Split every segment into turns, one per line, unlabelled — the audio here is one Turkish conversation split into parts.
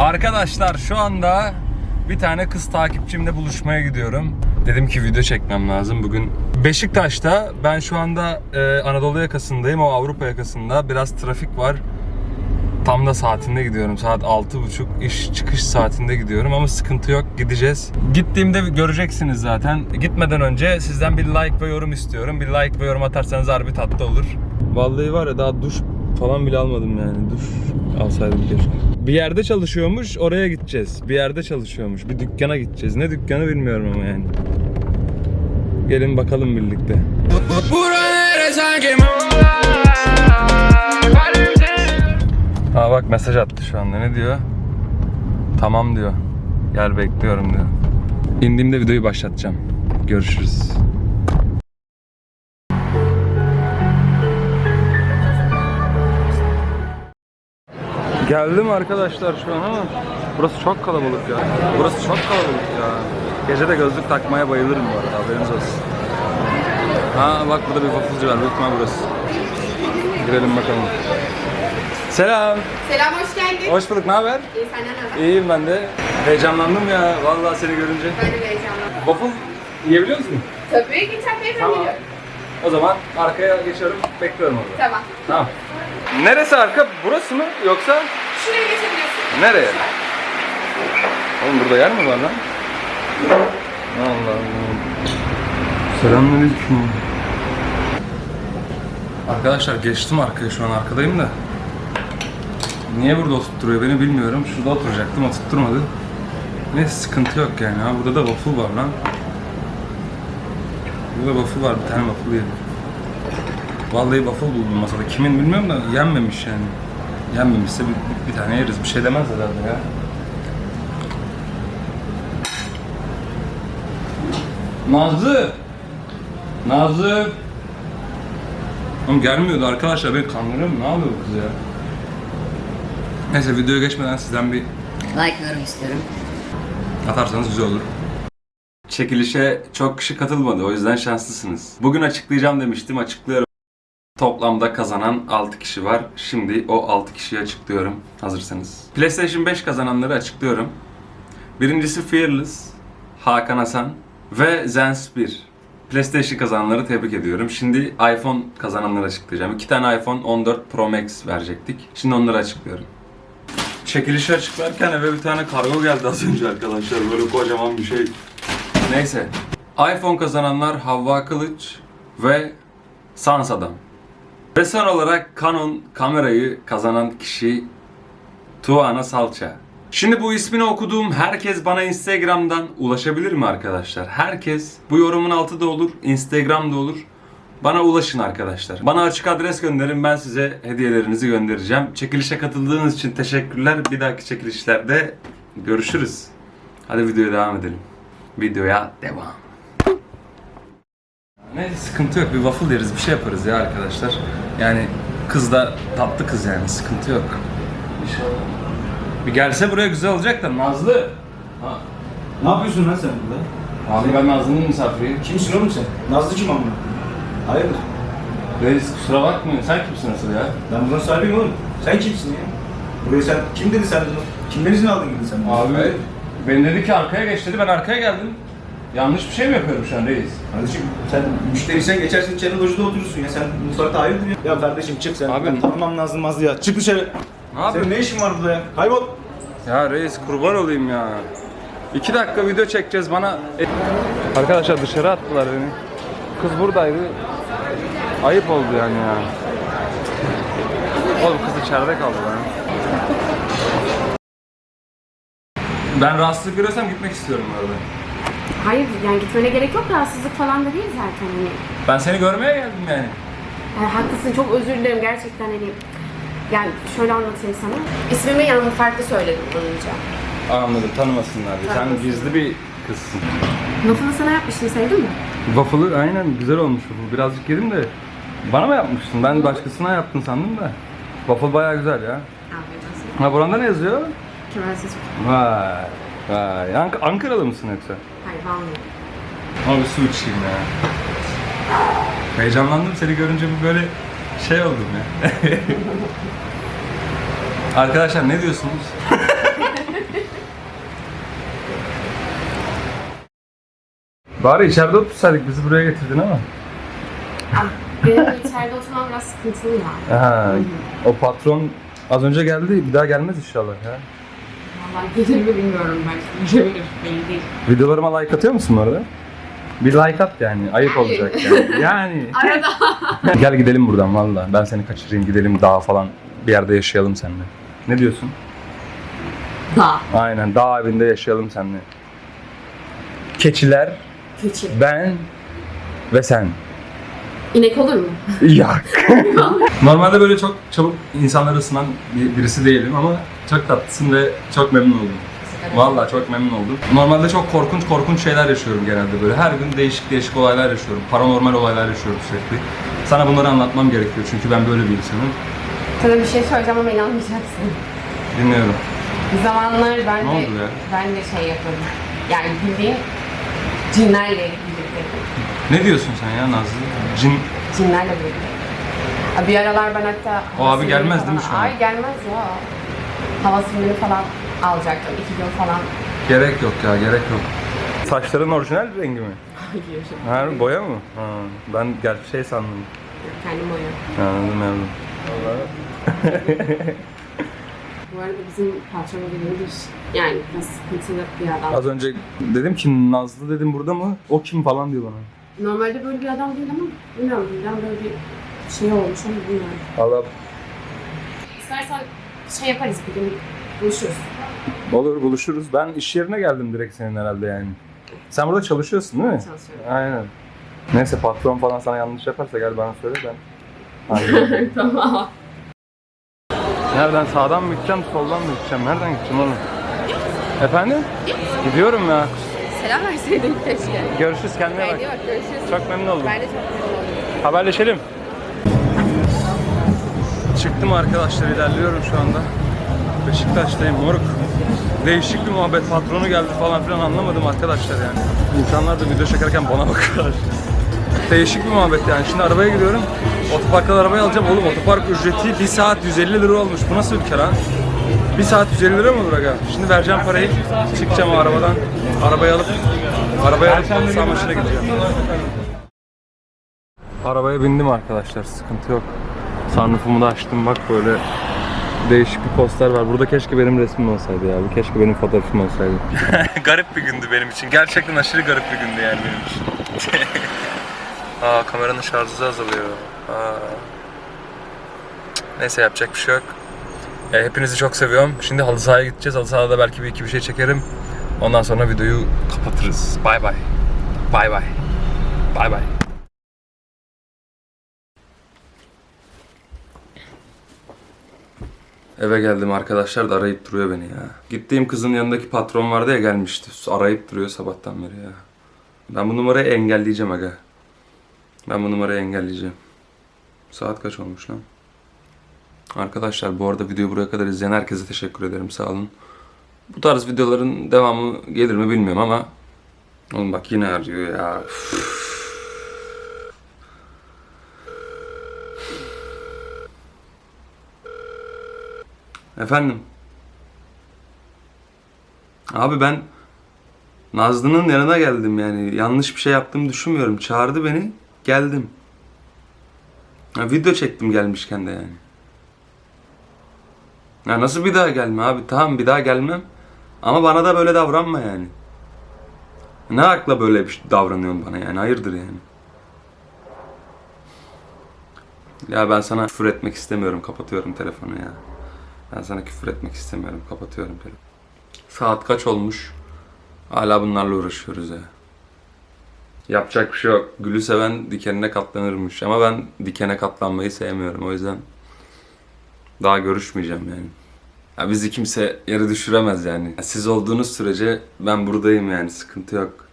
Arkadaşlar şu anda bir tane kız takipçimle buluşmaya gidiyorum. Dedim ki video çekmem lazım bugün. Beşiktaş'ta ben şu anda e, Anadolu yakasındayım. O Avrupa yakasında. Biraz trafik var. Tam da saatinde gidiyorum. Saat 6.30 iş çıkış saatinde gidiyorum ama sıkıntı yok. Gideceğiz. Gittiğimde göreceksiniz zaten. Gitmeden önce sizden bir like ve yorum istiyorum. Bir like ve yorum atarsanız harbi tatlı olur. Vallahi var ya daha duş falan bile almadım yani. Duş alsaydım keşke. Bir yerde çalışıyormuş, oraya gideceğiz. Bir yerde çalışıyormuş, bir dükkana gideceğiz. Ne dükkanı bilmiyorum ama yani. Gelin bakalım birlikte. Aa bak mesaj attı şu anda. Ne diyor? Tamam diyor. Gel bekliyorum diyor. İndiğimde videoyu başlatacağım. Görüşürüz. Geldim arkadaşlar şu an ama burası çok kalabalık ya. Burası çok kalabalık ya. Gece de gözlük takmaya bayılırım bu arada haberiniz olsun. Ha bak burada bir wafflecı var. Büyük burası. Girelim bakalım. Selam.
Selam, hoş geldin.
Hoş bulduk. Ne haber?
İyi, senden ne haber?
İyiyim ben de. Heyecanlandım ya vallahi seni görünce.
Ben de heyecanlandım.
Waffle yiyebiliyor musun?
Tabii, geçen beyefendi
Tamam. O zaman arkaya geçiyorum. Bekliyorum orada.
Tamam.
Tamam. Neresi arka? Burası mı yoksa
Şuraya geçebiliyorsun.
nereye? Oğlum burada yer mi var lan? Allah Allah. Selamünaleyküm. Arkadaşlar geçtim arkaya şu an arkadayım da. Niye burada oturtturuyor beni bilmiyorum. Şurada oturacaktım oturtturmadı. Neyse sıkıntı yok yani. Ha, burada da waffle var lan. Burada waffle var. Bir tane waffle yedim. Vallahi waffle buldum masada. Kimin bilmiyorum da yenmemiş yani. Yenmemişse bir, bir, bir tane yeriz. Bir şey demez herhalde ya. Nazlı! Nazlı! Oğlum gelmiyordu arkadaşlar. Beni kandırıyor mu? Ne yapıyor bu kız ya? Neyse videoya geçmeden sizden bir
Like yorum istiyorum.
atarsanız güzel olur. Çekilişe çok kişi katılmadı. O yüzden şanslısınız. Bugün açıklayacağım demiştim. Açıklıyorum. Toplamda kazanan 6 kişi var. Şimdi o 6 kişiyi açıklıyorum. Hazırsanız. PlayStation 5 kazananları açıklıyorum. Birincisi Fearless, Hakan Hasan ve Zens 1. PlayStation kazananları tebrik ediyorum. Şimdi iPhone kazananları açıklayacağım. İki tane iPhone 14 Pro Max verecektik. Şimdi onları açıklıyorum. Çekilişi açıklarken eve bir tane kargo geldi az önce arkadaşlar. Böyle kocaman bir şey. Neyse. iPhone kazananlar Havva Kılıç ve Sans Adam. Ve son olarak Canon kamerayı kazanan kişi Tuana Salça. Şimdi bu ismini okuduğum herkes bana Instagram'dan ulaşabilir mi arkadaşlar? Herkes bu yorumun altı da olur, Instagram'da olur. Bana ulaşın arkadaşlar. Bana açık adres gönderin ben size hediyelerinizi göndereceğim. Çekilişe katıldığınız için teşekkürler. Bir dahaki çekilişlerde görüşürüz. Hadi videoya devam edelim. Videoya devam. Neyse sıkıntı yok. Bir waffle yeriz, bir şey yaparız ya arkadaşlar. Yani kız da tatlı kız yani sıkıntı yok. İnşallah. Bir gelse buraya güzel olacak da Nazlı. Ha.
Ne yapıyorsun lan sen burada?
Abi ben Nazlı'nın misafiriyim.
Kimsin oğlum sen? Nazlı kim amına? Hayırdır?
Reis kusura bakmayın. Sen kimsin asıl ya?
Ben buranın sahibiyim oğlum. Sen kimsin ya? Buraya sen, kim dedi sen? Kimden izin aldın gibi sen?
Abi ben dedi ki arkaya geç dedi. Ben arkaya geldim. Yanlış bir şey mi yapıyorum şu an reis?
Kardeşim sen müşteriysen geçersin içeri lojada oturursun ya. Sen mutfakta hayırdır ya? Ya kardeşim çık sen.
Abi-
Ben tanımam Nazlı Mazlı ya. Çık dışarı.
Ne
Senin
yapıyorsun?
ne işin var burada ya? Kaybol.
Ya reis kurban olayım ya. İki dakika video çekeceğiz bana. Arkadaşlar dışarı attılar beni. Kız buradaydı. Ayıp oldu yani ya. Oğlum kız içeride kaldı lan. Ben rahatsızlık görüyorsam gitmek istiyorum bu arada.
Hayır, yani gitmene gerek yok. Rahatsızlık falan da değil zaten. Hani,
Ben seni görmeye geldim yani.
yani haklısın, çok özür dilerim gerçekten hani. Yani şöyle anlatayım sana. İsmimi yanında farklı söyledim önce.
Anladım tanımasınlar diye. Sen gizli bir kızsın.
Waffle'ı sana yapmıştım, sevdin mi?
Waffle'ı aynen güzel olmuş waffle. Birazcık yedim de bana mı yapmıştın? Ben başkasına yaptın sandım da. Waffle bayağı güzel ya.
Afiyet olsun.
Ha buranda ne yazıyor?
Kemal Ses.
Vay. Vay. Ank- Ankaralı mısın yoksa?
Vanlıyım.
Ama bir su içeyim ya. Heyecanlandım seni görünce bir böyle şey oldum ya. Arkadaşlar ne diyorsunuz? Bari içeride otursaydık bizi buraya getirdin ama.
Benim içeride oturmam biraz sıkıntılı ya.
Aha, o patron az önce geldi bir daha gelmez inşallah ya.
Vallahi gelir mi bilmiyorum belki. Gelebilir. Belli değil.
Videolarıma like atıyor musun bu arada? Bir like at yani ayıp
Hayır.
olacak yani. Yani.
Arada.
Gel gidelim buradan valla. Ben seni kaçırayım gidelim dağa falan bir yerde yaşayalım seninle. Ne diyorsun?
Da.
Aynen dağ evinde yaşayalım seninle. Keçiler,
Keçi.
ben ve sen.
İnek olur mu?
Yak. Normalde böyle çok çabuk insanları ısınan bir- birisi değilim ama çok tatlısın ve çok memnun oldum. Vallahi çok memnun oldum. Normalde çok korkunç korkunç şeyler yaşıyorum genelde böyle. Her gün değişik değişik olaylar yaşıyorum. Paranormal olaylar yaşıyorum sürekli. Sana bunları anlatmam gerekiyor çünkü ben böyle bir insanım.
Sana bir şey söyleyeceğim ama inanmayacaksın.
Dinliyorum.
Bir zamanlar ben
Ne
de,
oldu ya?
ben de şey yapıyordum. Yani bildiğin cinlerle birlikte.
Ne diyorsun sen ya Nazlı? Cin
Cinlerle birlikte. Bir aralar ben hatta...
O abi gelmez
falan-
değil mi şu an?
Ay gelmez ya. Hava suyunu falan alacaktım. iki gün falan.
gerek yok ya gerek yok. Saçların orijinal rengi mi?
Hayır.
Ha, boya mı? Ha, ben gel şey sandım.
Kendim oyum.
Anladım anladım.
Bu arada bizim patron bir yani biraz sıkıntılı bir adam.
Az önce dedim ki Nazlı dedim burada mı? O kim falan diyor bana.
Normalde böyle bir adam değil ama bilmiyorum birden böyle bir şey olmuş ama bilmiyorum.
Allah
İstersen şey yaparız bir gün buluşuruz.
olur buluşuruz. Ben iş yerine geldim direkt senin herhalde yani. Sen burada çalışıyorsun değil mi?
Çalışıyorum.
Aynen. Neyse patron falan sana yanlış yaparsa gel bana söyle ben. hallederim.
tamam.
Nereden sağdan mı gideceğim soldan mı gideceğim? Nereden gideceğim oğlum? Efendim? Gidiyorum ya.
Selam verseydin keşke.
Görüşürüz kendine bak.
Görüşürüz.
Çok memnun oldum.
Ben de çok memnun oldum.
Haberleşelim. Çıktım arkadaşlar ilerliyorum şu anda. Beşiktaş'tayım moruk. Değişik bir muhabbet patronu geldi falan filan anlamadım arkadaşlar yani. İnsanlar da video çekerken bana bakıyorlar. Değişik bir muhabbet yani. Şimdi arabaya gidiyorum. Otoparktan arabayı alacağım. Oğlum otopark ücreti 1 saat 150 lira olmuş. Bu nasıl ülke lan? 1 saat 150 lira mı olur aga? Şimdi vereceğim parayı. Çıkacağım o arabadan. Arabayı alıp arabaya alıp Sarmaşı'na gideceğim. Arabaya bindim arkadaşlar sıkıntı yok. Sunroofumu da açtım bak böyle değişik bir poster var. Burada keşke benim resmim olsaydı ya. Bu keşke benim fotoğrafım olsaydı. garip bir gündü benim için. Gerçekten aşırı garip bir gündü yani benim için. Aa kameranın şarjı azalıyor. Aa. Neyse yapacak bir şey yok. E, hepinizi çok seviyorum. Şimdi halı sahaya gideceğiz. Halı sahada belki bir iki bir şey çekerim. Ondan sonra videoyu kapatırız. Bay bay. Bay bay. Bay bay. Eve geldim arkadaşlar da arayıp duruyor beni ya. Gittiğim kızın yanındaki patron vardı ya gelmişti. Arayıp duruyor sabahtan beri ya. Ben bu numarayı engelleyeceğim aga. Ben bu numarayı engelleyeceğim. Saat kaç olmuş lan? Arkadaşlar bu arada videoyu buraya kadar izleyen herkese teşekkür ederim sağ olun. Bu tarz videoların devamı gelir mi bilmiyorum ama Oğlum bak yine arıyor ya. Efendim? Abi ben Nazlı'nın yanına geldim yani. Yanlış bir şey yaptığımı düşünmüyorum. Çağırdı beni. Geldim. Ha, video çektim gelmişken de yani. Ya nasıl bir daha gelme abi? Tamam bir daha gelmem. Ama bana da böyle davranma yani. Ne akla böyle bir şey davranıyorsun bana yani? Hayırdır yani? Ya ben sana küfür etmek istemiyorum. Kapatıyorum telefonu ya. Ben sana küfür etmek istemiyorum. Kapatıyorum telefonu. Saat kaç olmuş? Hala bunlarla uğraşıyoruz ya. Yapacak bir şey yok. Gülü seven dikenine katlanırmış. Ama ben dikene katlanmayı sevmiyorum. O yüzden daha görüşmeyeceğim yani. Ya bizi kimse yere düşüremez yani. Siz olduğunuz sürece ben buradayım yani. Sıkıntı yok.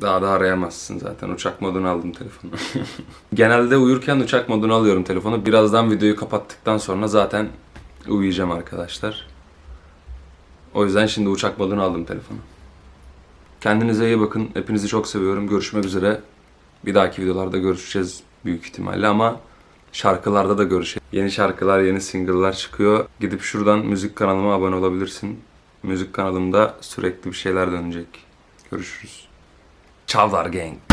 Daha da arayamazsın zaten. Uçak modunu aldım telefonu. Genelde uyurken uçak modunu alıyorum telefonu. Birazdan videoyu kapattıktan sonra zaten uyuyacağım arkadaşlar. O yüzden şimdi uçak modunu aldım telefonu. Kendinize iyi bakın. Hepinizi çok seviyorum. Görüşmek üzere. Bir dahaki videolarda görüşeceğiz büyük ihtimalle ama şarkılarda da görüşelim. Yeni şarkılar, yeni single'lar çıkıyor. Gidip şuradan müzik kanalıma abone olabilirsin. müzik kanalımda sürekli bir şeyler dönecek. Görüşürüz. Çavdar Gang.